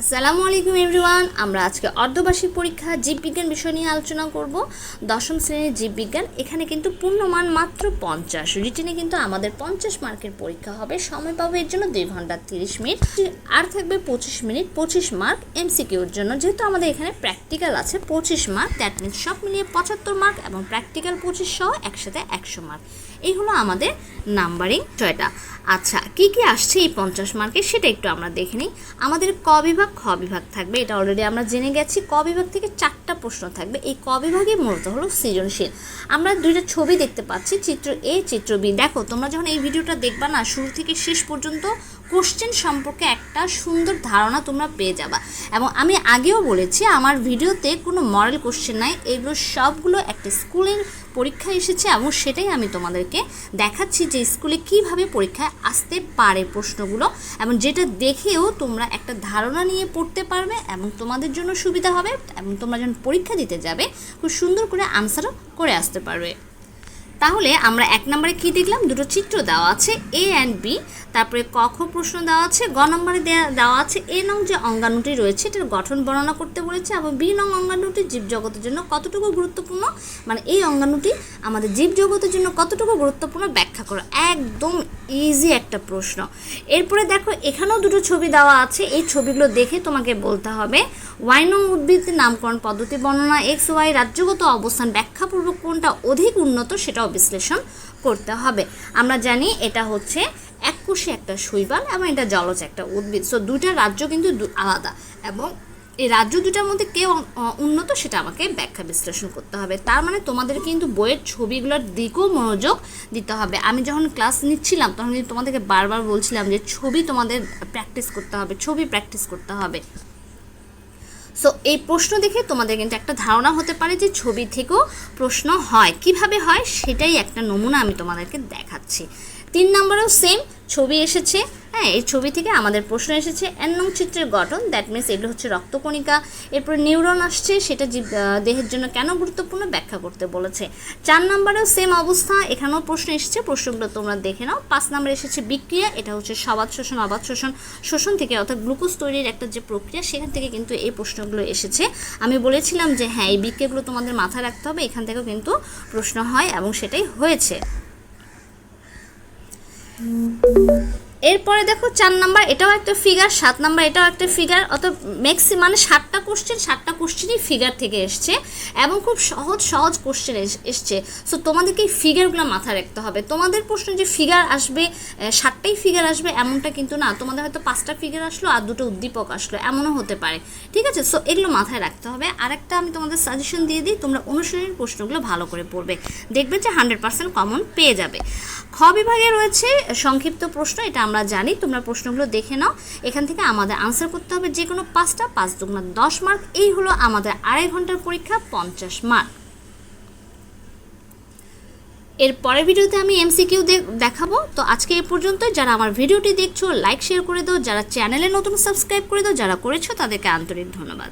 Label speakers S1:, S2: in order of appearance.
S1: আসসালামু আলাইকুম এভরিওয়ান, আমরা আজকে অর্ধবার্ষিক পরীক্ষা জীববিজ্ঞান বিষয় নিয়ে আলোচনা করব। দশম শ্রেণির জীববিজ্ঞান এখানে কিন্তু পূর্ণমান মাত্র পঞ্চাশ। রিটেনে কিন্তু আমাদের পঞ্চাশ মার্কের পরীক্ষা হবে। সময় পাবো এর জন্য দুই ঘণ্টা তিরিশ মিনিট। আর থাকবে পঁচিশ মিনিট, পঁচিশ মার্ক এমসিকিউর জন্য। যেহেতু আমাদের এখানে প্র্যাকটিক্যাল আছে, পঁচিশ মার্ক দ্যাট মিনস সব মিলিয়ে পঁচাত্তর মার্ক এবং প্র্যাকটিক্যাল পঁচিশ সহ একসাথে একশো মার্ক। এই হলো আমাদের নাম্বারিং ছয়টা। আচ্ছা কি কি আসছে এই পঞ্চাশ মার্কে সেটা একটু আমরা দেখে নিই। আমাদের ক বিভাগ খ বিভাগ থাকবে। এটা অলরেডি আমরা জেনে গেছি। ক বিভাগ থেকে চারটা প্রশ্ন থাকবে। এই ক বিভাগে মূলত হলো সৃজনশীল। আমরা দুইটা ছবি দেখতে পাচ্ছি, চিত্র এ, চিত্র বি। দেখো, তোমরা যখন এই ভিডিওটা দেখবা না, শুরু থেকে শেষ পর্যন্ত কোশ্চেন সম্পর্কে একটা সুন্দর ধারণা তোমরা পেয়ে যাবা। এবং আমি আগেও বলেছি, আমার ভিডিওতে কোনো মডেল কোশ্চেন নাই, এগুলো সবগুলো একটা স্কুলের পরীক্ষা এসেছে এবং সেটাই আমি তোমাদেরকে দেখাচ্ছি যে স্কুলে কীভাবে পরীক্ষায় আসতে পারে প্রশ্নগুলো এবং যেটা দেখেও তোমরা একটা ধারণা নিয়ে পড়তে পারবে এবং তোমাদের জন্য সুবিধা হবে এবং তোমরা যখন পরীক্ষা দিতে যাবে, খুব সুন্দর করে আনসারও করে আসতে পারবে। তাহলে আমরা এক নম্বরে কি দেখলাম? দুটো চিত্র দেওয়া আছে এ অ্যান্ড বি তারপরে ক খ প্রশ্ন দেওয়া আছে, গ নম্বরে দেওয়া আছে, এ নং যে অঙ্গাণুটি রয়েছে, এটার গঠন বর্ণনা করতে বলেছে এবং বি নং অঙ্গাণুটি জীবজগতের জন্য কতটুকু গুরুত্বপূর্ণ? মানে এই অঙ্গাণুটি আমাদের জীবজগতের জন্য কতটুকু গুরুত্বপূর্ণ? ব্যাখ্যা করো। একদম ইজি একটা প্রশ্ন। এরপরে দেখো, এখানেও দুটো ছবি দেওয়া আছে। এই ছবিগুলো দেখে তোমাকে বলতে হবে ওয়াই নং উদ্ভিদের নামকরণ পদ্ধতি, বর্ণনা এক্স ওয়াই রাজ্যগত অবস্থান ব্যাখ্যাপূর্বক কোনটা অধিক উন্নত সেটাও বিশ্লেষণ করতে হবে। আমরা জানি এটা হচ্ছে এককোষী একটা শৈবাল এবং এটা জলজ একটা উদ্ভিদ। সো দুইটা রাজ্য কিন্তু আলাদা এবং এই রাজ্য দুটার মধ্যে কে উন্নত, সেটা আমাকে ব্যাখ্যা বিশ্লেষণ করতে হবে। তার মানে তোমাদের কিন্তু বইয়ের ছবিগুলোর দিকেও মনোযোগ দিতে হবে। আমি যখন ক্লাস নিচ্ছিলাম, তখন কিন্তু তোমাদেরকে বারবার বলছিলাম যে ছবি তোমাদের প্র্যাকটিস করতে হবে, ছবি প্র্যাকটিস করতে হবে। সো এই প্রশ্ন দেখে তোমাদের কিন্তু একটা ধারণা হতে পারে যে ছবি থেকেও প্রশ্ন হয়। কীভাবে হয়? সেটাই একটা নমুনা আমি তোমাদেরকে দেখাচ্ছি। তিন নম্বরেও সেম ছবি এসেছে। হ্যাঁ এই ছবি থেকে আমাদের প্রশ্ন এসেছে নং চিত্রের গঠন দ্যাট মিনস এগুলো হচ্ছে রক্তকণিকা। এরপর নিউরন আসছে, সেটা জীব দেহের জন্য কেন গুরুত্বপূর্ণ ব্যাখ্যা করতে বলেছে। চার নম্বরেও সেম অবস্থা, এখানেও প্রশ্ন এসেছে, প্রশ্নগুলো তোমরা দেখে নাও। পাঁচ নম্বরে এসেছে বিক্রিয়া, এটা হচ্ছে সবাদ শোষণ, অবাধ শোষণ। শোষণ থেকে অর্থাৎ গ্লুকোজ তৈরির একটা যে প্রক্রিয়া, সেখান থেকে কিন্তু এই প্রশ্নগুলো এসেছে। আমি বলেছিলাম যে হ্যাঁ এই বিক্রিয়াগুলো তোমাদের মাথায় রাখতে হবে, এখান থেকেও কিন্তু প্রশ্ন হয় এবং সেটাই হয়েছে। এরপরে দেখো চার নাম্বার, এটাও একটা ফিগার সাত নাম্বার এটাও একটা ফিগার অত ম্যাক্সি মানে সাতটা কোশ্চেন সাতটা কোশ্চেনই ফিগার থেকে এসছে এবং খুব সহজ সহজ কোশ্চেন এসছে। সো তোমাদেরকে এই ফিগারগুলো মাথায় রাখতে হবে। তোমাদের প্রশ্ন যে ফিগার আসবে সাতটাই ফিগার আসবে, এমনটা কিন্তু না। তোমাদের হয়তো পাঁচটা ফিগার আসলো আর দুটো উদ্দীপক আসলো, এমনও হতে পারে। ঠিক আছে? সো এগুলো মাথায় রাখতে হবে। আরেকটা আমি তোমাদের সাজেশন দিয়ে দিই, তোমরা অনুশীলনের প্রশ্নগুলো ভালো করে পড়বে। দেখবে যে হান্ড্রেড পার্সেন্ট কমন পেয়ে যাবে। খ বিভাগে রয়েছে সংক্ষিপ্ত প্রশ্ন, এটা আমরা জানি, তোমরা প্রশ্নগুলো দেখে নাও। এখান থেকে আমাদের আনসার করতে হবে যে কোনো পাঁচটা, পাঁচ দুগুণা দশ মার্ক এই হলো আমাদের আড়াই ঘণ্টার পরীক্ষা, পঞ্চাশ মার্ক এর পরের ভিডিওতে আমি এমসিকিউ দেখাবো। তো আজকে এই পর্যন্ত যারা আমার ভিডিওটি দেখছ লাইক শেয়ার করে দাও। যারা চ্যানেলে নতুন সাবস্ক্রাইব করে দাও। যারা করেছ, তাদেরকে আন্তরিক ধন্যবাদ।